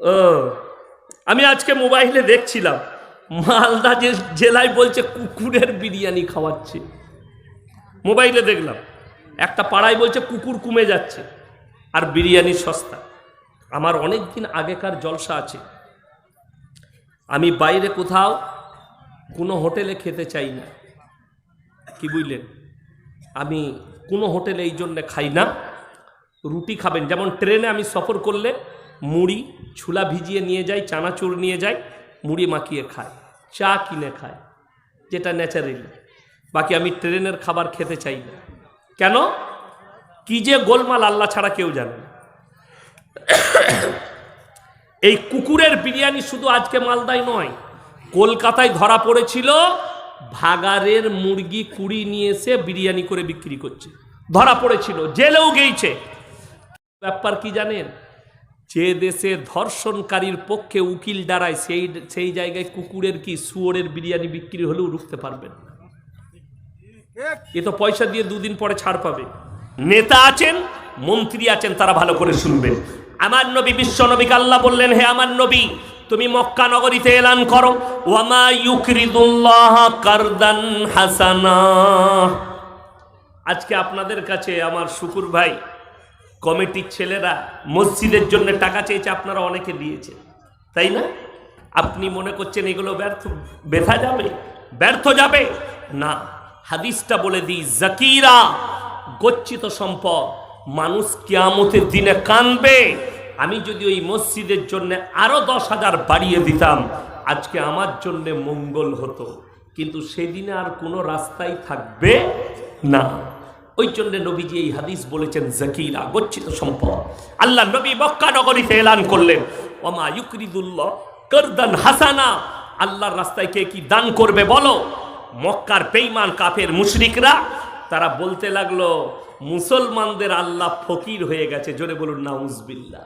ও, আমি আজকে মোবাইলে দেখছিলাম, মালদা যে জেলায় বলছে কুকুরের বিরিয়ানি খাওয়াচ্ছে। মোবাইলে দেখলাম, একটা পাড়ায় বলছে কুকুর কমে যাচ্ছে, আর বিরিয়ানি সস্তা। আমার অনেক দিন আগেকার জলসা আছে। আমি বাইরে কোথাও কোনো হোটেলে খেতে চাই না। কি বুঝলেন? আমি কোনো হোটেলে এই জন্যে খাই না। রুটি খাবেন, যেমন ট্রেনে আমি সফর করলে মুড়ি ছুলা ভিজিয়ে নিয়ে যায়, চানাচুর নিয়ে যায়, মুড়ি মাখিয়ে খায়, চা কিনে খায়, যেটা ন্যাচারালি। বাকি আমি ট্রেনের খাবার খেতে চাই না। কেন? কি যে গোলমাল আল্লাহ ছাড়া কেউ জানে না। এই কুকুরের বিরিয়ানি শুধু আজকে মালদায় নয়, কলকাতায় ধরা পড়েছিল, ভাগারের মুরগি কুড়ি নিয়ে এসে বিরিয়ানি করে বিক্রি করছে। ধরা পড়েছিল, জেলেও গেইছে। ব্যাপার কি জানেন? যে দেশে ধর্ষণকারীর পক্ষে উকিল দাঁড়ায়, সেই সেই জায়গায় কুকুরের কি শুয়োরের বিরিয়ানি বিক্রি হলেও রুখতে পারবেন এ তো পয়সা দিয়ে দুদিন পরে ছাড় পাবে। নেতা আছেন, মন্ত্রী আছেন, তারা ভালো করে শুনবেন। আমার নবী বিশ্ব নবীকে আল্লাহ বললেন, হে আমার নবী, তুমি মক্কা নগরীতে এলান করো। কারদান হাসানা। আজকে আপনাদের কাছে আমার শুকুর ভাই কমিটির ছেলেরা মসজিদের জন্য টাকা চেয়েছে, আপনারা অনেকে দিয়েছে তাই না? আপনি মনে করছেন এগুলো ব্যর্থ, ব্যথা যাবে? ব্যর্থ যাবে? না। হাদিসটা বলে দিই, জাকিরা গচ্ছিত সম্পদ, মানুষ কিয়ামতের দিনে কানবে। আমি যদি ওই মসজিদের জন্য আরও দশ হাজার বাড়িয়ে দিতাম, আজকে আমার জন্য মঙ্গল হতো। কিন্তু সেদিনে আর কোনো রাস্তাই থাকবে না। ওই জন্য নবীজি এই হাদিস বলেছেন, জাকিরা, গচ্ছিত সম্পদ। আল্লাহ নবী মক্কা নগরীতে এলান করলেন, ওমা ইউকরিদুল্লাহ করদান হাসানা। আল্লাহর রাস্তায় কে কি দান করবে বলো? মক্কার বেঈমান, কাফের মুশরিকরা, তারা বলতে লাগল, মুসলমানদের আল্লাহ ফকির হয়ে গেছে। জোরে বলুন, নাউজবিল্লাহ।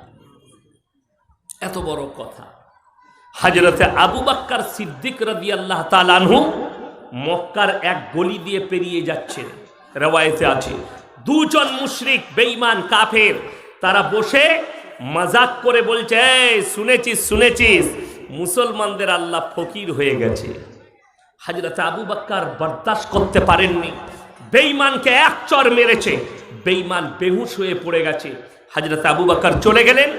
এত বড় কথা। হাজরতে আবু বাক্কার সিদ্দিক রদি আল্লাহ তালানহু মক্কার এক গলি দিয়ে পেরিয়ে যাচ্ছে রেওয়ায়তে আছে। দুজন মুশরিক বেঈমান কাফের তারা বসে মজাক করে বলছে "এই, শুনেছিস শুনেছিস মুসলমানদের আল্লাহ ফকির হয়ে গেছে। হাজরত আবু বাক্কার বরদাস্ত করতে পারেননি। বেঈমানকে এক চর মেরেছে। বেঈমান বেহুশ হয়ে পড়ে গেছে। হাজরত আবু বাক্কার চলে গেলেন।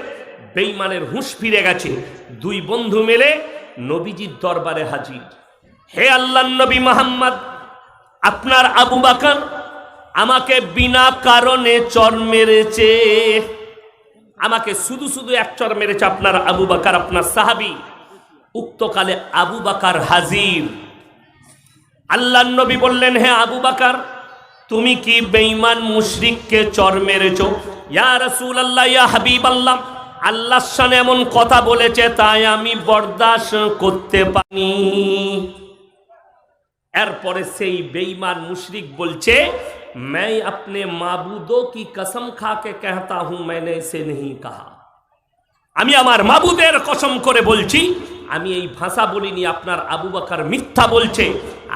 বেঈমানের হুঁশ ফিরে গেছে। দুই বন্ধু মিলে নবীজির দরবারে হাজির। হে আল্লাহ নবী মোহাম্মদ আপনার আবু বাকার আমাকে বিনা কারণে চর মেরেছে। আমাকে শুধু শুধু এক চর মেরেছে আপনার আবু বাকার, আপনার সাহাবি। উক্তকালে আবু বাকার হাজির। আল্লাহ নবী বললেন, হে আবু বাকার, তুমি কি বেঈমান মুশরিককে চর মেরেছ? ইয়া রাসূল আল্লাহ ইয়া হাবিব আল্লাহ আল্লাহর সানে এমন কথা বলেছে, তাই আমি বরদাস্ত করতে পারি এরপরে সেই বেঈমান মুশরিক বলছে मैं अपने माबूदों की कसम खा के कहता हूं मैंने इसे नहीं कहा আমি আমার মাবুদের কসম করে বলছি আমি এই ভাষা বলিনি আপনার আবু বাকার মিথ্যা বলছে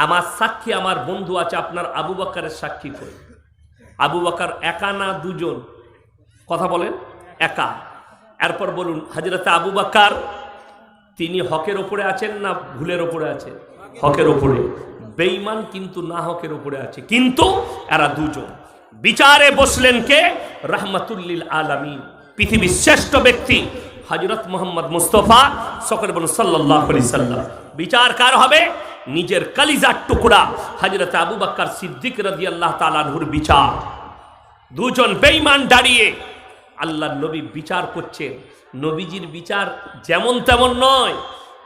আমার সাক্ষী আমার বন্ধু আছে আপনার আবু বাকারের সাক্ষী করে আবু বাকার একা না দুজন কথা বলেন একা এরপর বলুন হাজরতে আবু বাকার তিনি হকের ওপরে আছেন না ভুলের ওপরে আছে হকের ওপরে। বেঈমান কিন্তু না হকের ওপরে আছে, কিন্তু এরা দুজন। বিচারে বসলেন কে? রাহমাতুল্লিল আলামিন। পৃথিবীর শ্রেষ্ঠ ব্যক্তি হজরত মোহাম্মদ মুস্তফা সকলে বলুন সাল্লাহ বিচার কার হবে? নিজের কালিজার টুকরা হজরত আবু বাক্কার সিদ্দিক রাজি আল্লাহ তালানহুর বিচার। দুজন বেঈমান দাঁড়িয়ে আল্লাহ নবী বিচার করছেন। নবীজির বিচার যেমন তেমন নয়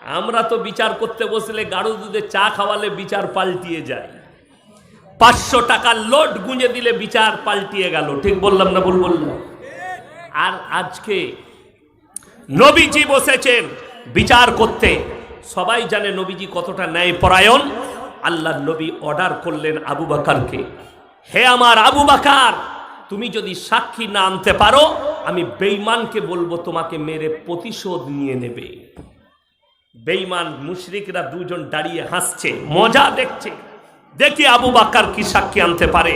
আমরা তো বিচার করতে বসলে গাঢ় দুধে চা খাওয়ালে বিচার পাল্টিয়ে যায়। পাঁচশো টাকার লোড গুঁজে দিলে বিচার পাল্টিয়ে গেল। ঠিক বললাম না ভুল বললাম? আর আজকে নবীজি বসেছেন বিচার করতে। সবাই জানে নবীজি কতটা ন্যায় পরায়ণ আল্লাহ নবী অর্ডার করলেন আবু বাকারকে। হে আমার আবু বাকার, তুমি যদি সাক্ষী না আনতে পারো, আমি বেঈমানকে বলব, তোমাকে মেরে প্রতিশোধ নিয়ে নেবে। বেঈমান মুশরিকরা দুজন দাঁড়িয়ে হাসছে, মজা দেখছে। দেখি আবু বাক্কার কি সাক্ষী আনতে পারে।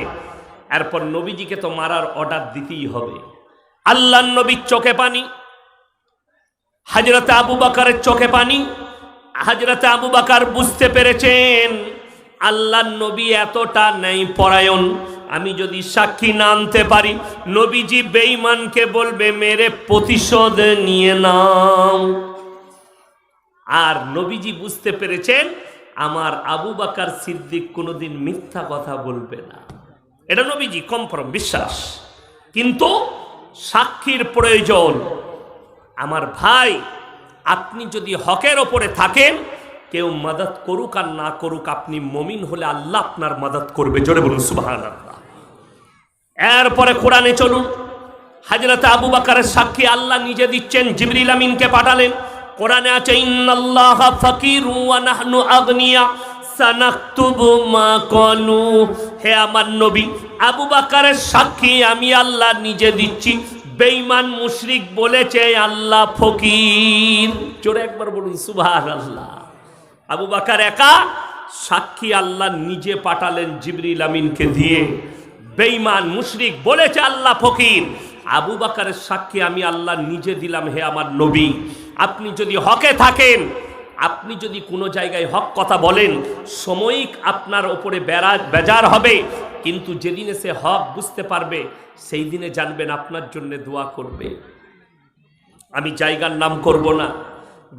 এরপর নবীজিকে তো মারার অর্ডার দিতেই হবে। আল্লাহ নবীর চোখে পানি, হাজরতে আবু বাকারের চোখে পানি, হাজরতে আবু বাকার বুঝতে পেরেছেন আল্লাহ নবী এতটা নেই পরায়ণ আমি যদি সাক্ষী না আনতে পারি, নবীজি বেঈমানকে বলবে, মেরে প্রতিশোধ নিয়ে নাও। আর নবীজি বুঝতে পেরেছেন, আমার আবু বাকার সিদ্দিক কোনোদিন মিথ্যা কথা বলবে না। এটা নবীজি কনফার্ম বিশ্বাস। কিন্তু সাক্ষীর প্রয়োজন। আমার ভাই, আপনি যদি হকের ওপরে থাকেন, কেউ মদত করুক আর না করুক, আপনি মমিন হলে আল্লাহ আপনার মদত করবে। জোরে বলুন সুবাহান আল্লাহ এরপরে কোরআনে চলুন। হাজরত আবু বাকারের সাক্ষী আল্লাহ নিজে দিচ্ছেন, জিবরিল আমিনকে পাঠালেন। কোরআনে আছে, ইন্নাল্লাহ ফাকিরু ওয়া নাহনু আগনিয়া, সানাকতুবু মা কলু হে আমার নবী, আবু বাকারের সাক্ষী আমি আল্লাহ নিজে দিচ্ছি। বেঈমান মুশরিক বলেছে, আল্লাহ ফকির। জোরে একবার বলুন সুবহান আল্লাহ আবু বাকার একা সাক্ষী আল্লাহ নিজে পাঠালেন জিবরিল আমিনকে দিয়ে। বেঈমান মুশরিক বলেছে, আল্লাহ ফকির। আবু বাকারের সাক্ষী আমি আল্লাহ নিজে দিলাম, হে আমার নবী। আপনি যদি হকে থাকেন, আপনি যদি কোনো জায়গায় হক কথা বলেন, সাময়িক আপনার ওপরে বেড়া, বেজার হবে। কিন্তু যেদিনে সে হক বুঝতে পারবে, সেই দিনে জানবেন আপনার জন্য দোয়া করবে। আমি জায়গার নাম করব না।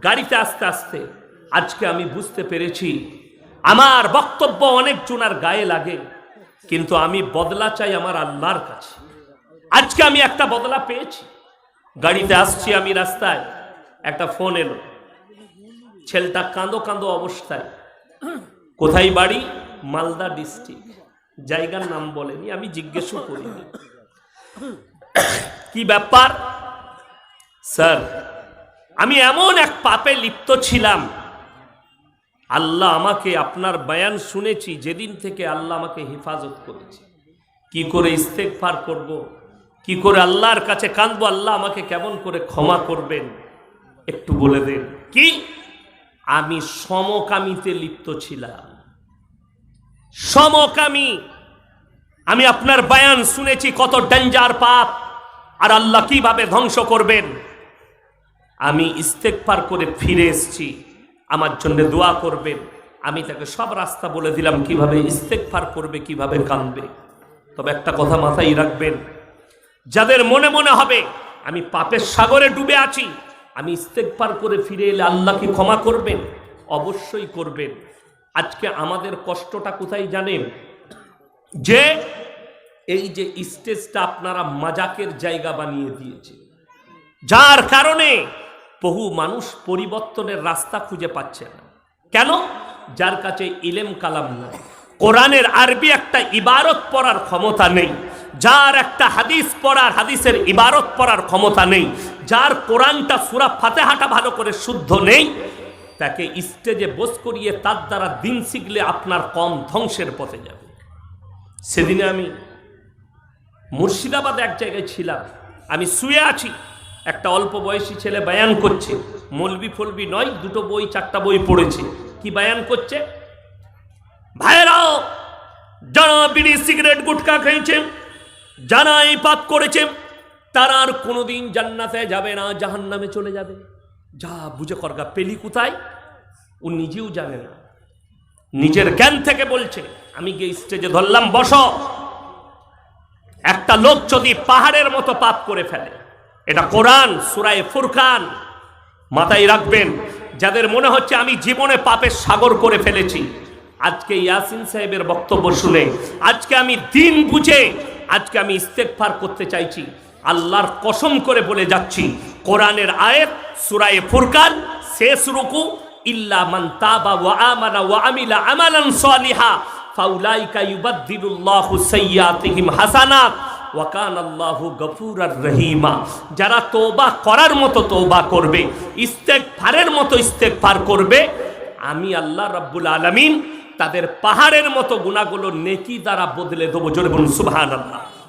গাড়িতে আস্তে আস্তে, আজকে আমি বুঝতে পেরেছি, আমার বক্তব্য অনেক জনার গায়ে লাগে, কিন্তু আমি বদলা চাই আমার আল্লাহর কাছে। আজকে আমি একটা বদলা পেয়েছি। গাড়িতে আসছি আমি রাস্তায়। একটা ফোন এলো। ছেলেটা কাঁদো কাঁদো অবস্থায়। কোথায় বাড়ি? মালদা ডিস্ট্রিক্ট। জায়গার নাম বলেনি, আমি জিজ্ঞেসও করিনি। কি ব্যাপার? স্যার, আমি এমন এক পাপে লিপ্ত ছিলাম। আল্লাহ আমাকে আপনার বয়ান শুনেছি, যেদিন থেকে আল্লাহ আমাকে হেফাজত করেছে। কি করে ইস্তেকফার করব। কি করে আল্লাহর কাছে কাঁদবো? আল্লাহ আমাকে কেমন করে ক্ষমা করবেন? একটু বলে দেন কি? আমি সমকামিতে লিপ্ত ছিলাম। সমকামী। আমি আপনার বয়ান শুনেছি কত ডেঞ্জার পাপ। আর আল্লাহ কীভাবে ধ্বংস করবেন? আমি ইস্তেক পার করে ফিরে এসেছি। আমার জন্য দোয়া করবেন। আমি তাকে সব রাস্তা বলে দিলাম কীভাবে ইস্তেকফার করবে, কীভাবে কাঁদবে। তবে একটা কথা মাথায় রাখবেন। যাদের মনে মনে হবে, আমি পাপের সাগরে ডুবে আছি। আমি ইস্তেকফার করে ফিরে এলে আল্লাহ কি ক্ষমা করবেন? অবশ্যই করবেন। আজকে আমাদের কষ্টটা কোথায় জানেন? যে এই যে স্টেজটা আপনারা মাজাকের জায়গা বানিয়ে দিয়েছে। যার কারণে বহু মানুষ পরিবর্তনের রাস্তা খুঁজে পাচ্ছে না। কেন? যার কাছে ইলেম কালাম নাই। কোরআনের আরবি একটা ইবারত পড়ার ক্ষমতা নেই। যার একটা হাদিস পড়ার, হাদিসের ইবারত পড়ার ক্ষমতা নেই। যার কোরআনটা সুরা ফাতেহাটা ভালো করে শুদ্ধ নেই, তাকে স্টেজে বস করিয়ে তার দ্বারা দিন শিখলে আপনার কম ধ্বংসের পথে যাবে। সেদিনে আমি মুর্শিদাবাদ এক জায়গায় ছিলাম। আমি শুয়ে আছি, একটা অল্প বয়সী ছেলে বায়ান করছে। মলবি ফলবি নয়, দুটো বই, চারটা বই পড়েছে। কি বায়ান করছে? ভাইরাও যারা বিড়ি, সিগারেট গুটকা খেয়েছে, যারা এই পাপ করেছে তারা আর কোনোদিন জান্নাতে যাবে না, জাহান্নামে চলে যাবে। যা বুঝে করগা পেলি কোথায়? ও নিজেও জানে না। নিজের জ্ঞান থেকে বলছে, আমি গিয়ে স্টেজে ধরলাম, বস। একটা লোক যদি পাহাড়ের মতো পাপ করে ফেলে, এটা কোরআন, সুরায় ফুরকান, মাথায় রাখবেন, যাদের মনে হচ্ছে আমি জীবনে পাপের সাগর করে ফেলেছি, আজকে ইয়াসিন সাহেবের বক্তব্য শুনে, আজকে আমি দিন বুঝে, আজকে আমি ইস্তেকফার করতে চাইছি আল্লাহর কসম করে বলে যাচ্ছি, কোরআনের আয়াত, সুরায়ে ফুরকান, শেষ রুকু, ইল্লা তাবা আমালান সালিহা হাসানাত রহিমা। যারা তওবা করার মতো তওবা করবে, ইস্তেগফারের মতো ইস্তেগফার করবে, আমি আল্লাহ রাব্বুল আলামিন তাদের পাহাড়ের মতো গুণাগুলো নেকি দ্বারা বদলে দেবো। জোরে বলুন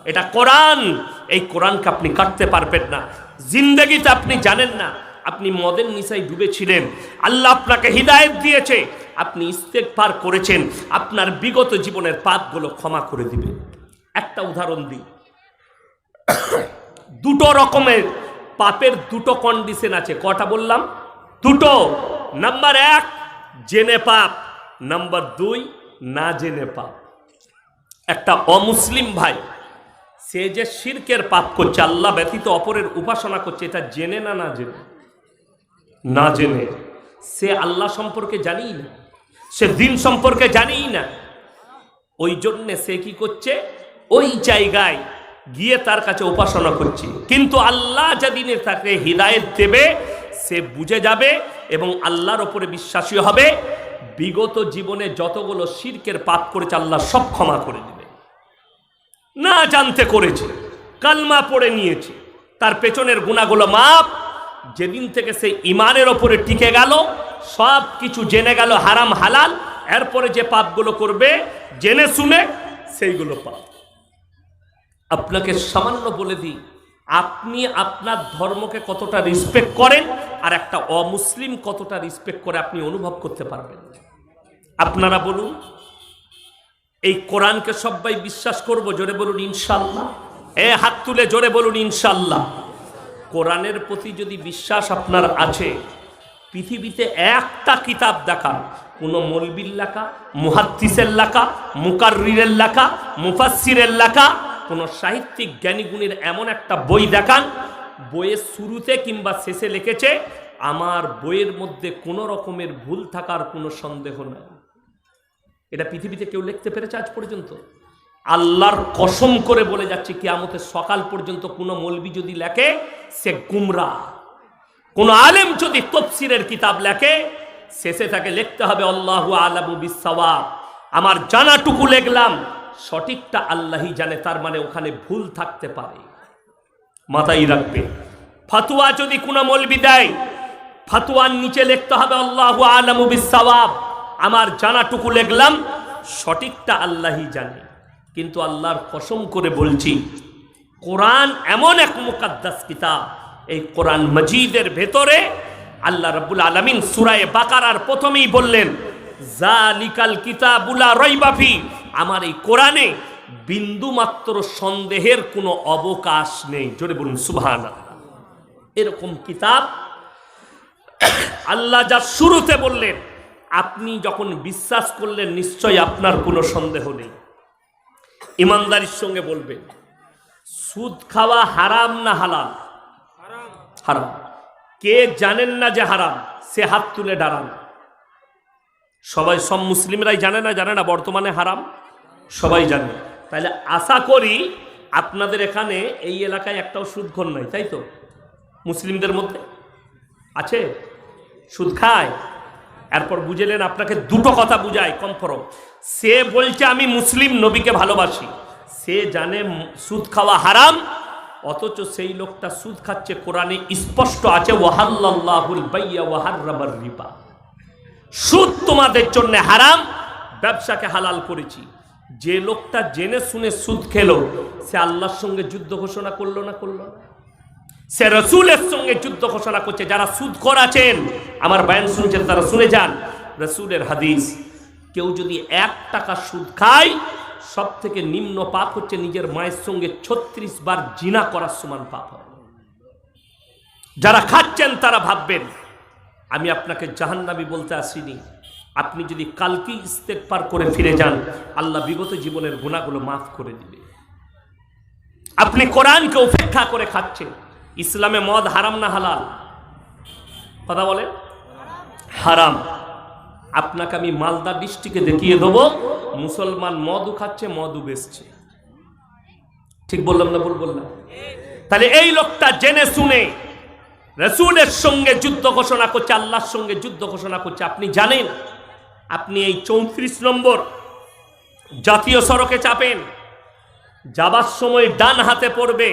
এটা কোরআন। এই কোরআনকে আপনি কাটতে পারবেন না। জিন্দগিতে আপনি জানেন না, আপনি মদের নিশায় ডুবেছিলেন। আল্লাহ আপনাকে হৃদায়ত দিয়েছে, আপনি ইস্তেকবার করেছেন। আপনার বিগত জীবনের পাপগুলো ক্ষমা করে দিবে। একটা উদাহরণ দিই। দুটো রকমের পাপের দুটো কন্ডিশন আছে। কটা বললাম? দুটো। নাম্বার এক, জেনে পাপ। নাম্বার দুই, না জেনে পাপ। একটা অমুসলিম ভাই সে যে শিরকের পাপ করছে, আল্লাহ ব্যতীত অপরের উপাসনা করছে, এটা জেনে না না জেনে? না জেনে। সে আল্লাহ সম্পর্কে জানিই না। সে দিন সম্পর্কে জানিই না। ওই জন্যে সে কি করছে? ওই জায়গায় গিয়ে তার কাছে উপাসনা করছে। কিন্তু আল্লাহ যেদিনে তাকে হৃদায়ত দেবে, সে বুঝে যাবে এবং আল্লাহর ওপরে বিশ্বাসী হবে। বিগত জীবনে যতগুলো শিরকের পাপ করেছে, আল্লাহ সব ক্ষমা করে দিবে। না জানতে করেছে, কালমা পড়ে নিয়েছে। তার পেছনের গুণাগুলো মাপ, যেদিন থেকে সে ইমানের ওপরে টিকে গেল, সব কিছু জেনে গেল হারাম হালাল, এরপরে যে পাপগুলো করবে, জেনে শুনে সেইগুলো পাপ। আপনাকে সামান্য বলে দিই, আপনি আপনার ধর্মকে কতটা রেসপেক্ট করেন আর একটা অমুসলিম কতটা রেসপেক্ট করে আপনি অনুভব করতে পারবেন। আপনারা বলুন এই কোরআনকে সবাই বিশ্বাস করব, জোরে বলুন ইনশাল্লাহ। এ হাত তুলে জোরে বলুন ইনশাল্লাহ। কোরআনের প্রতি যদি বিশ্বাস আপনার আছে, পৃথিবীতে একটা কিতাব দেখান কোনো মলবির লেখা, মুহাদ্দিসের লেখা, মুকাররিরের লেখা, মুফাসসিরের লেখা, কোনো সাহিত্যিক জ্ঞানীগুণীর এমন একটা বই দেখান, বইয়ের শুরুতে কিংবা শেষে লিখেছে, আমার বইয়ের মধ্যে কোনো রকমের ভুল থাকার কোনো সন্দেহ নাই। এটা পৃথিবীতে কেউ লিখতে পেরেছে আজ পর্যন্ত। আল্লাহর কসম করে বলে যাচ্ছে, কিয়ামতের সকাল পর্যন্ত কোনো মলবি যদি লেখে, সে গুমরা। কোন আলেম যদি তফসিরের কিতাব লেখে, শেষে তাকে লিখতে হবে, আল্লাহু আলামু বিসাওয়াব আমার জানাটুকু লিখলাম, সঠিকটা আল্লাহই জানে, তার মানে ওখানে ভুল থাকতে পারে। মাথায় রাখবে। ফাতুয়া যদি কোনো মলবি দেয়, ফাতুয়ার নিচে লিখতে হবে, আল্লাহু আলামু বিসাওয়াব আমার জানাটুকু লিখলাম, সঠিকটা আল্লাহই জানে। কিন্তু আল্লাহর কসম করে বলছি, কোরআন এমন এক মুকাদ্দাস কিতাব, এই কোরআন মজিদের ভেতরে আল্লাহ রাব্বুল আলামিন সূরায়ে বাকারার প্রথমেই বললেন জালিকাল কিতাবুলা রইবাফি আমার এই কোরআনে বিন্দু মাত্র সন্দেহের কোনো অবকাশ নেই। জোরে বলুন, সুবহানাল্লাহ। এরকম কিতাব আল্লাহ যা শুরুতে বললেন আপনি যখন বিশ্বাস করলেন নিশ্চয় আপনার কোনো সন্দেহ নেই। ইমানদারির সঙ্গে বলবেন, সুদ খাওয়া হারাম না হালাল? হারাম। কে জানেন না যে হারাম? সে হাত তুলে দাঁড়ান। সবাই, সব মুসলিমরাই জানে না জানে না বর্তমানে হারাম? সবাই জানে। তাহলে আশা করি আপনাদের এখানে এই এলাকায় একটাও সুদঘর নাই, তাই তো? মুসলিমদের মধ্যে? আছে? সুদ খায়? এরপর বুঝলেন আপনাকে দুটো কথা বুঝায় কনফার্ম সে বলছে, আমি মুসলিম নবীকে ভালোবাসি। সে জানে সুদ খাওয়া হারাম, অথচ সেই লোকটা সুদ খাচ্ছে কোরআনে স্পষ্ট আছে ওয়াহাল্লাহুল বাইয়া ওয়াহার্রাবার রিবা। সুদ তোমাদের জন্য হারাম, ব্যবসাকে হালাল করেছি। যে লোকটা জেনে শুনে সুদ খেলো, সে আল্লাহর সঙ্গে যুদ্ধ ঘোষণা করল না করল? না? সে রসুলের সঙ্গে যুদ্ধ ঘোষণা করছে, যারা সুদ আছেন। আমার বয়ান শুনছেন, তারা শুনে যান। রসুলের হাদিস, কেউ যদি এক টাকা সুদ খায় সব থেকে নিম্ন পাপ হচ্ছে নিজের মায়ের সঙ্গে ছত্রিশ বার জিনা করার সমান পাপ যারা খাচ্ছেন, তারা ভাববেন, আমি আপনাকে জাহান্নাবি বলতে আসিনি। আপনি যদি কালকে ইস্তেকবার করে ফিরে যান, আল্লাহ বিগত জীবনের গুণাগুলো মাফ করে দিবে। আপনি কোরআনকে উপেক্ষা করে খাচ্ছেন। ইসলামে মদ হারাম না হালাল? কথা বলে? হারাম। আপনাকে আমি মালদা ডিস্ট্রিক্টে দেখিয়ে দেবো, মুসলমান মদও খাচ্ছে, মদও বেচছে। ঠিক বললাম না ভুল বললাম? তাহলে এই লোকটা জেনে শুনে রসুলের সঙ্গে যুদ্ধ ঘোষণা করছে, আল্লাহর সঙ্গে যুদ্ধ ঘোষণা করছে। আপনি জানেন, আপনি এই চৌত্রিশ নম্বর জাতীয় সড়কে চাপেন, যাবার সময় ডান হাতে পড়বে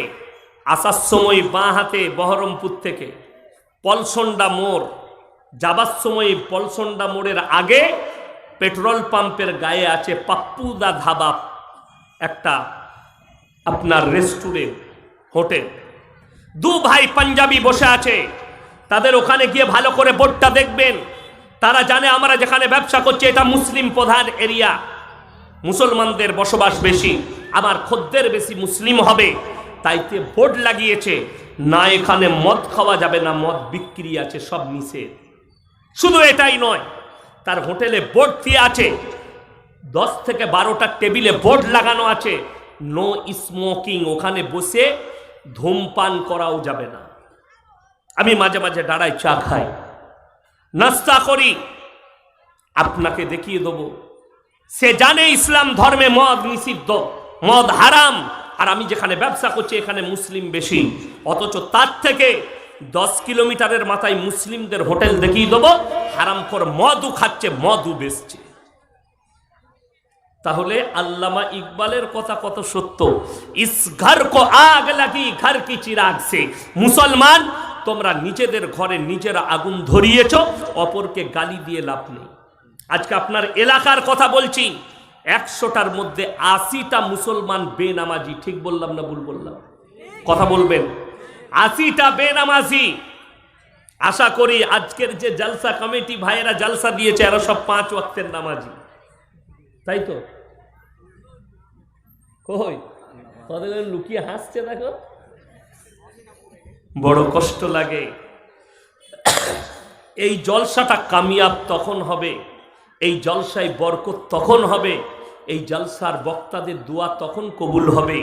আসার সময় বাঁ হাতে বহরমপুর থেকে পলসন্ডা মোড়। যাবার সময় পলসন্ডা মোড়ের আগে পেট্রোল পাম্পের গায়ে আছে পাপ্পুদা ধাবা, একটা আপনার রেস্টুরেন্ট, হোটেল। দু ভাই পাঞ্জাবি বসে আছে। তাদের ওখানে গিয়ে ভালো করে বোর্ডটা দেখবেন। তারা জানে আমরা যেখানে ব্যবসা করছি, এটা মুসলিম প্রধান এরিয়া। মুসলমানদের বসবাস বেশি আমার খদ্দের বেশি মুসলিম হবে। তাইতে বোর্ড লাগিয়েছে। না এখানে মদ খাওয়া যাবে না, মদ বিক্রি আছে, সব নিষেধ। শুধু এটাই নয়, তার হোটেলে বোর্ড দিয়ে আছে। দশ থেকে বারোটা টেবিলে বোর্ড লাগানো আছে। নো স্মোকিং, ওখানে বসে ধূমপান করাও যাবে না। আমি মাঝে মাঝে দাঁড়াই চা খাই। নাস্তা করি। আপনাকে দেখিয়ে দেবো। সে জানে ইসলাম ধর্মে মদ নিষিদ্ধ, মদ হারাম। আর আমি যেখানে ব্যবসা করছি, এখানে মুসলিম বেশি। অথচ তার থেকে দশ কিলোমিটারের মাথায় মুসলিমদের হোটেল দেখিয়ে দেবো হারাম করে মদও খাচ্ছে মদও বেচছে। তাহলে আল্লামা ইকবালের কথা কত সত্য? ইস ঘর কো আগ লাগি, ঘর কি চিরাগ সে। মুসলমান, তোমরা নিজেদের ঘরে নিজেরা আগুন ধরিয়েছ, অপরকে গালি দিয়ে লাভ নেই। আজকে আপনার এলাকার কথা বলছি। একশোটার মধ্যে আশিটা মুসলমান বেনামাজি, ঠিক বললাম না ভুল বললাম? কথা বলবেন। আশিটা বেনামাজি। আশা করি আজকের যে জালসা কমিটি ভাইয়েরা জালসা দিয়েছে, এরা সব পাঁচ ওয়াক্তের নামাজি। তাই তো? লুকিয়ে হাসছে দেখো? বড় কষ্ট লাগে। এই জলসাটা কামিয়াব তখন হবে। এই জলসায় বরকত তখন হবে, এই জলসার বক্তাদের দোয়া তখন কবুল হবে।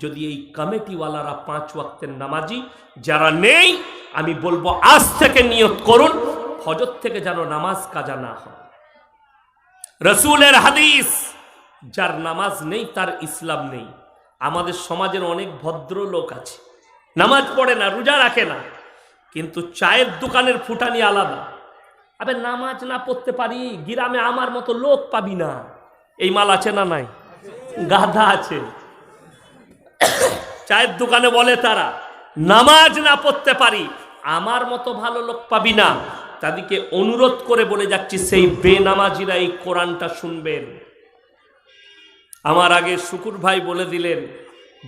যদি এই কমিটিওয়ালারা পাঁচ ওয়াক্তের নামাজি, যারা নেই, আমি বলব আজ থেকে নিয়ত করুন, ফজর থেকে যেন নামাজ কাজা না হয়। রসুলের হাদিস, যার নামাজ নেই, তার ইসলাম নেই। আমাদের সমাজের অনেক ভদ্র লোক আছে। নামাজ পড়ে না, রোজা রাখে না। কিন্তু চায়ের দোকানের ফুটানি আলাদা। আবে নামাজ না পড়তে পারি, গ্রামে আমার মতো লোক পাবি না। এই মাল আছে না নাই? গাধা আছে। চায়ের দোকানে বলে তারা, নামাজ না পড়তে পারি, আমার মতো ভালো লোক পাবি না। তাদেরকে অনুরোধ করে বলে যাচ্ছি, সেই বেনামাজিরা এই কোরআনটা শুনবেন। আমার আগে শুকুর ভাই বলে দিলেন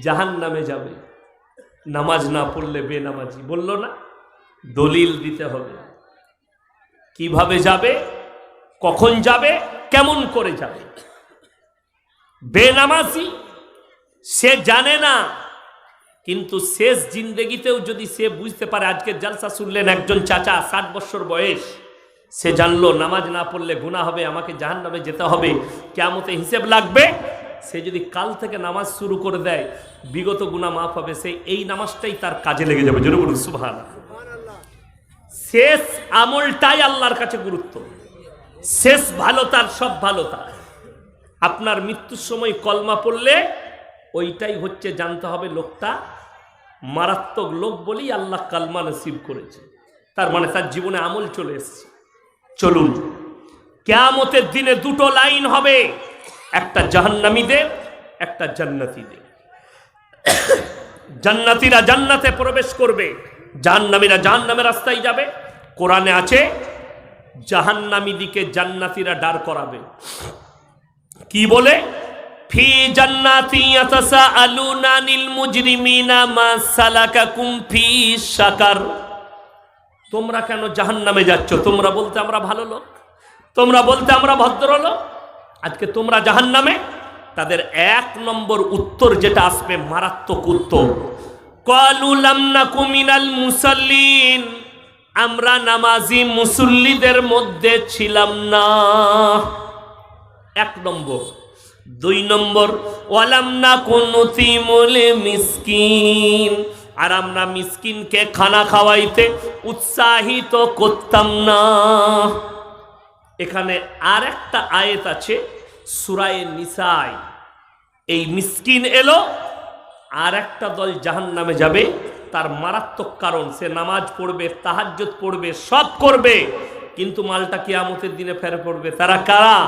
জাহান নামে যাবে। নামাজ না পড়লে বেনামাজি। বলল না, দলিল দিতে হবে। কীভাবে যাবে? কখন যাবে? কেমন করে যাবে? বেনামাজি সে জানে না। কিন্তু শেষ জিন্দেগিতেও যদি সে বুঝতে পারে আজকে জালসা শুনলেন একজন চাচা, ষাট বছর বয়স। সে জানলো, নামাজ না পড়লে গুণা হবে, আমাকে জাহান নামে যেতে হবে। কেমতে হিসেব লাগবে, সে যদি কাল থেকে নামাজ শুরু করে দেয়, বিগত গুণা মাফ হবে, সে এই নামাজটাই তার কাজে লেগে যাবে। জোরে বলুন সুভান শেষ আমলটাই আল্লাহর কাছে গুরুত্ব। শেষ ভালো তার, সব ভালো তার। আপনার মৃত্যুর সময় কলমা পড়লে ওইটাই হচ্ছে, জানতে হবে লোকটা মারাত্মক লোক বলেই আল্লাহ কালমা নসিব করেছে। তার মানে তার জীবনে আমল চলে এসছে। চলুন, কেয়ামতের দিনে দুটো লাইন হবে। একটা জাহান্নামীদের একটা জান্নাতীদের জান্নাতীরা জান্নাতে প্রবেশ করবে। জাহান্নামীরা জাহান্নামের রাস্তায় যাবে। কোরআনে আছে, জাহান্নামী দিকে জান্নাতীরা ডার করাবে। কি বলে? ফি জান্নাতি ইয়াতাসাআলুনা আনিল মুজরিমিনা মা সালাকাকুম ফি সাকার তোমরা কেন জাহান্নামে যাচ্ছ? তোমরা বলতে আমরা ভালো লোক। তোমরা বলতে আমরা ভদ্রলোক। আজকে তোমরা জাহান্নামে, তাদের এক নম্বর উত্তর যেটা আসবে মারাত্মক উত্তর। মিনাল আমরা নামাজি মুসল্লিদের মধ্যে ছিলাম না। এক নম্বর। দুই নম্বর, ওয়ালাম না কুনুতি মোলে মিসকিন। আর আমরা মিসকিনকে খানা খাওয়াইতে উৎসাহিত করতাম না। এখানে আর একটা আয়েত আছে, সুরায়ে নিসাই। এই মিসকিন এলো আর একটা দল জাহান নামে যাবে, তার মারাত্মক কারণ, সে নামাজ পড়বে, তাহাজ্জুদ পড়বে, সব করবে। কিন্তু মালটা কিয়ামতের দিনে ফেরে পড়বে। তারা কারা?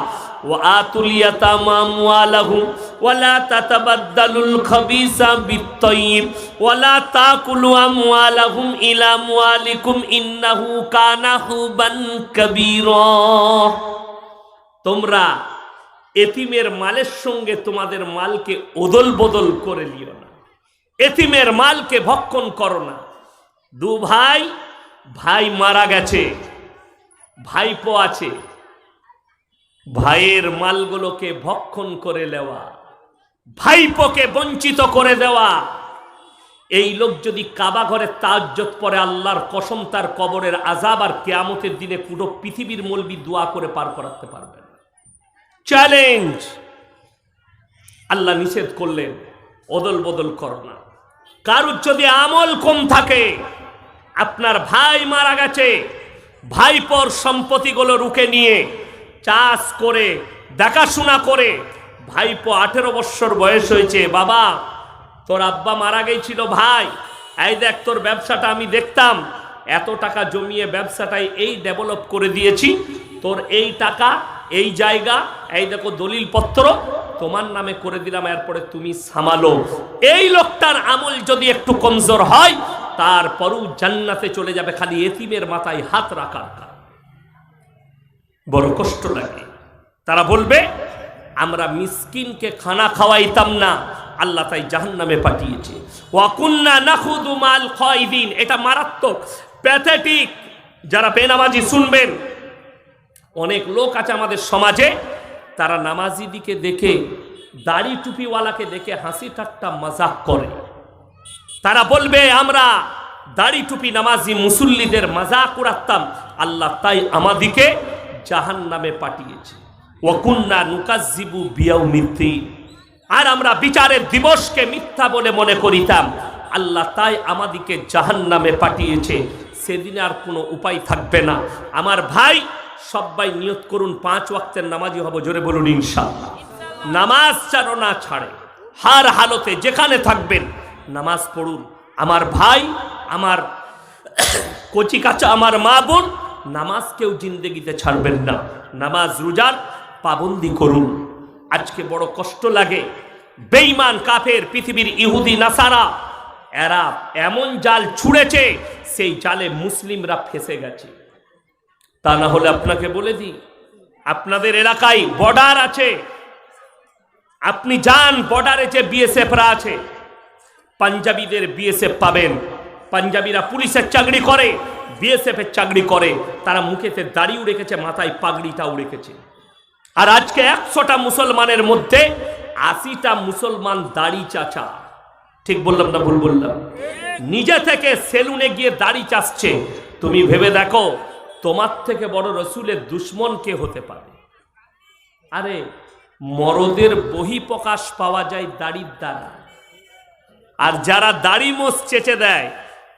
ও আতুলিয়াতামা মুআলাহুম ওয়ালা তাতাবাদ্দালুল খাবিসা বিত্তাইয়িব ওয়ালা তাকুলু আমওয়ালাহুম ইলা মুআলিকুম ইন্নাহু তোমরা এতিমের মালের সঙ্গে তোমাদের মালকে ওদল বদল করে নিও না। এতিমের মালকে ভক্ষণ করো না। দু ভাই ভাই মারা গেছে, ভাইপো আছে। ভাইয়ের মালগুলোকে ভক্ষণ করে নেওয়া, ভাইপোকে বঞ্চিত করে দেওয়া। এই লোক যদি কাবা ঘরে তাজ্জত পরে আল্লাহর কসম তার কবরের আজাব আর কেয়ামতের দিনে পুরো পৃথিবীর মলবি দোয়া করে পার করাতে পারবেন চ্যালেঞ্জ আল্লাহ নিষেধ করলেন অদল বদল করো না। কারুর যদি আমল কম থাকে, আপনার ভাই মারা গেছে, ভাইপর সম্পত্তিগুলো রুখে নিয়ে চাষ করে, দেখাশোনা করে, ভাইপো আঠেরো বৎসর বয়স হয়েছে, বাবা, তোর আব্বা মারা গেছিল ভাই, এই দেখ তোর ব্যবসাটা আমি দেখতাম, এত টাকা জমিয়ে ব্যবসাটাই এই ডেভেলপ করে দিয়েছি, তোর এই টাকা এই জায়গা, এই দেখো দলিল পত্র, তোমার নামে করে দিলাম, এরপরে তুমি সামালো। এই লোকটার আমল যদি একটু কমজোর হয়, তারপরও জান্নাতে চলে যাবে খালি এতিমের মাথায় হাত রাখার। বড় কষ্ট লাগে। তারা বলবে, আমরা মিসকিনকে খানা খাওয়াইতাম না, আল্লাহ তাই জাহান্নামে পাঠিয়েছে। ওয়াকুন্না খায়দিন এটা মারাত্মক, প্যাথেটিক। যারা বেনামাজি শুনবেন অনেক লোক আছে আমাদের সমাজে, তারা নামাজিদিকে দেখে, দাড়ি টুপিওয়ালাকে দেখে হাসি ঠাট্টা মজাক করে। তারা বলবে, আমরা দাড়ি টুপি নামাজি মুসল্লিদের মজাক উড়াতাম, আল্লাহ তাই আমাদিকে জাহান নামে পাঠিয়েছে ওয়াকুন্না নুকাজিবু বিয়াউ মিথ্যি আর আমরা বিচারের দিবসকে মিথ্যা বলে মনে করিতাম, আল্লাহ তাই আমাদিকে জাহান নামে পাঠিয়েছে। সেদিন আর কোনো উপায় থাকবে না। আমার ভাই সবাই নিয়ত করুন, পাঁচ ওয়াক্তের নামাজি হব, জোরে বলুন, ইনশাআল্লাহ। নামাজ যেন না ছাড়ে, হার হালতে যেখানে থাকবেন, নামাজ পড়ুন। আমার ভাই, আমার কচি কাচা, আমার মা বোন, নামাজ কেউ জিন্দগিতে ছাড়বেন না। নামাজ রোজার পাবন্দি করুন। আজকে বড় কষ্ট লাগে, বেঈমান, কাফের, পৃথিবীর ইহুদি, নাসারা, এরা এমন জাল ছুঁড়েছে, সেই জালে মুসলিমরা ফেসে গেছে। তা না হলে আপনাকে বলে দিই, আপনাদের এলাকায় বর্ডার আছে। আপনি যান, বর্ডারে যে বিএসএফরা আছে, পাঞ্জাবিদের বিএসএফ পাবেন। পাঞ্জাবিরা পুলিশের চাকরি করে বিএসএফ এর চাকরি করে। তারা মুখেতে দাড়িও রেখেছে মাথায় পাগড়িটাও রেখেছে আর আজকে একশোটা মুসলমানের মধ্যে আশিটা মুসলমান দাড়ি চাচা। ঠিক বললাম না ভুল বললাম? নিজে থেকে সেলুনে গিয়ে দাড়ি চাচ্ছে। তুমি ভেবে দেখো তোমার থেকে বড় রসুলের দুশ্মন কে হতে পারে? আরে, মরদের বহি প্রকাশ পাওয়া যায় দাড়ির দ্বারা। আর যারা দাড়ি মোষ চেচে দেয়,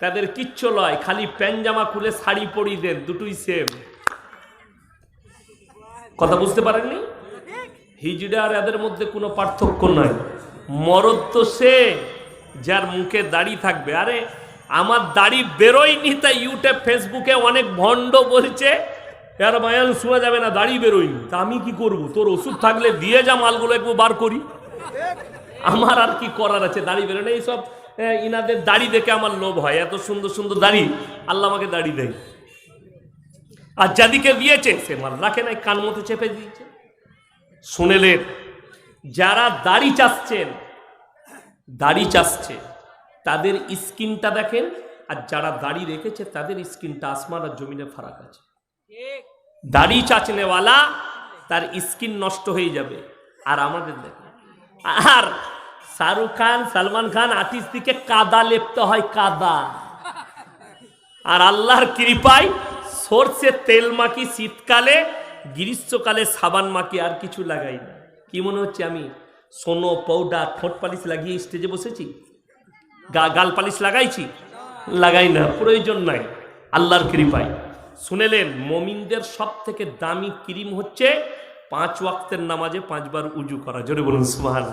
তাদের কিচ্ছু লয়, খালি প্যান্জামা খুলে শাড়ি পরিয়ে দেন, দুটোই সেম কথা বুঝতে পারেননি? হিজড়া আর এদের মধ্যে কোনো পার্থক্য নয় মরদ তো সে যার মুখে দাড়ি থাকবে। আরে আমার দাড়ি বেরোয়নি, তাই ইউটিউব ফেসবুকে অনেক ভণ্ড বলছে আর মায়ান শোনা যাবে না, দাড়ি বেরোয়নি। তা আমি কি করব? তোর ওষুধ থাকলে দিয়ে যা, মালগুলো একটু বার করি। আমার আর কি করার আছে? দাড়ি বেরোয় না এইসব ইনাদের দাড়ি দেখে আমার লোভ হয়। এত সুন্দর সুন্দর দাড়ি, আল্লাহ আমাকে দাড়ি দেয়। আর যাদিকে দিয়েছে, সে মাল রাখে নাই, কান মতো চেপে দিয়েছে। শুনেলেন যারা দাড়ি চাচ্ছেন, দাড়ি চাচ্ছে। তাদের স্কিনটা দেখেন আর যারা দাড়ি রেখেছে তাদের স্কিনটা আসমান আর জমিনে ফারাক আছে। দাড়ি চাচনেওয়ালা তার স্কিন নষ্ট হয়ে যাবে। আর আমাদের দেখেন আর শাহরুখ খান সালমান খান আর্টিস্ট দিকে কাদা লেপতে হয় কাদা। আর আল্লাহর কৃপায় সর্ষের তেল মাখি শীতকালে গ্রীষ্মকালে সাবান মাখি আর কিছু লাগাই না। কি মনে হচ্ছে আমি? সোনো পাউডার ঠোঁট পালিশ লাগিয়ে স্টেজে বসেছি? গা গাল পালিশ লাগাইছি? লাগাই না, প্রয়োজন নাই, আল্লাহর কৃপায়। শুনেলেন, মমিনদের সব থেকে দামি ক্রিম হচ্ছে পাঁচ ওয়াক্তের নামাজে পাঁচবার উজু করা। জোরে বলুন সুবহান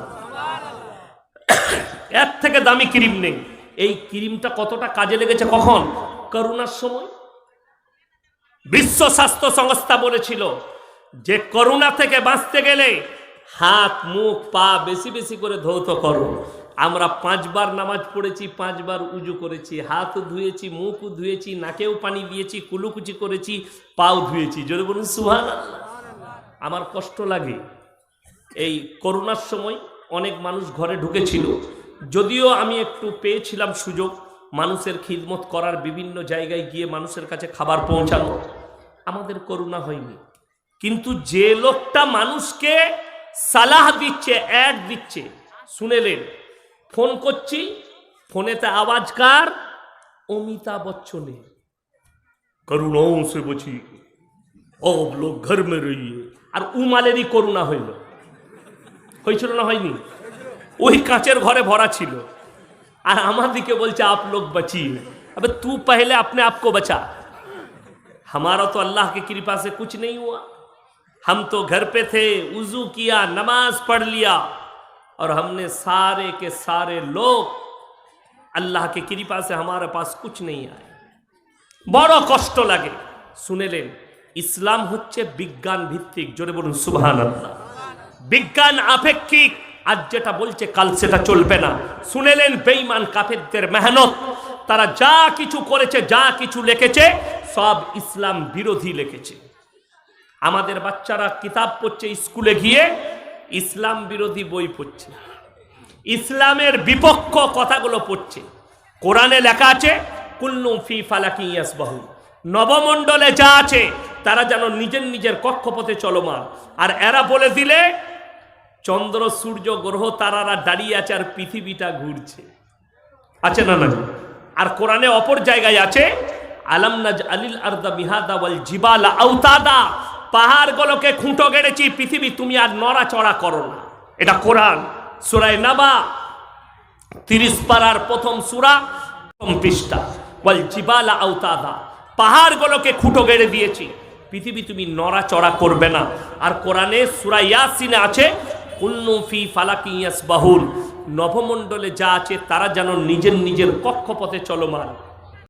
এর থেকে দামি ক্রিম নেই। এই ক্রিমটা কতটা কাজে লেগেছে কখন? করোনার সময়। বিশ্ব স্বাস্থ্য সংস্থা বলেছিল যে করোনা থেকে বাঁচতে গেলে হাত, মুখ, পা বেশি বেশি করে ধৌত করো। আমরা পাঁচবার নামাজ পড়েছি, পাঁচবার উজু করেছি হাতও ধুয়েছি মুখও ধুয়েছি, নাকেও পানি দিয়েছি, কুলুকুচি করেছি, পাও ধুয়েছি। জোরে বলুন সুহান আমার কষ্ট লাগে। এই করোনার সময় অনেক মানুষ ঘরে ঢুকেছিল। যদিও আমি একটু পেয়েছিলাম সুযোগ, মানুষের খিদমত করার বিভিন্ন জায়গায় গিয়ে মানুষের কাছে খাবার পৌঁছানো। আমাদের করোনা হয়নি। কিন্তু যে লোকটা মানুষকে সালাহ দিচ্ছে অ্যাড দিচ্ছে, শুনেলেন ফোন করছি ফোনেতে আওয়াজ কার অমিতাভ বচ্চনের করুণাও সে বছি अब लोग घर में रहिए আর উমালেরই করুণা হইল হয়েছিল না হয়নি ওই কাঁচের ঘরে ভরা ছিল আর আমার দিকে বলছে आप लोग बचिए अबे तू पहले अपने आप को बचा हमारा तो अल्लाह की कृपा से कुछ नहीं हुआ हम तो घर पे थे उजू किया नमाज पढ़ लिया और हमने सारे के सारे लोग अल्लाह की कृपा से हमारे पास कुछ नहीं आए বড় কষ্ট লাগে শুনেলেন ইসলাম হচ্ছে বিজ্ঞান ভিত্তিক জোরে বলুন সুবহান বিজ্ঞান আপেক্ষিক আজ যেটা বলছে কাল সেটা চলবে না শুনেলেন বেঈমান কাফেরদের মেহনত তারা যা কিছু করেছে যা কিছু লিখেছে সব ইসলাম বিরোধী লিখেছে আমাদের বাচ্চারা কিতাব পড়ছে স্কুলে গিয়ে ইসলাম বিরোধী বই পড়ছে। ইসলামের বিপক্ষ কথাগুলো পড়ছে। কোরআনে লেখা আছে, কুল্লুম ফি ফালাকি ইয়াসবাহু। নবমণ্ডলে যা আছে, তারা যেন নিজের নিজের কক্ষপথে চলমান। আর এরা বলে দিলে, চন্দ্র, সূর্য, গ্রহ, তারারা দাঁড়িয়ে আছে আর পৃথিবীটা ঘুরছে। আছে না না আর কোরআনে অপর জায়গায় আছে, আলাম নাজ আলিল আরদা মিহাদা ওয়াল জিবালা আউতাদা। পাহাড়গুলোকে খুঁটো গেড়েছি, পৃথিবী তুমি আর নড়াচড়া করো না। এটা কোরআন, সূরায়ে নাবা, তিরিশ পারার প্রথম সুরা, প্রথম পৃষ্ঠা। ওয়াল জিবালা আউতাদা পাহাড়গুলোকে খুঁটো গেড়ে দিয়েছি, পৃথিবী তুমি নড়াচড়া করবে না। আর কোরআনে সূরা ইয়াসিনে আছে, কুল্লু ফি ফালাকি ইয়াসবাহুন। নভমণ্ডলে যা আছে তারা যেন নিজের নিজের কক্ষপথে চলমান।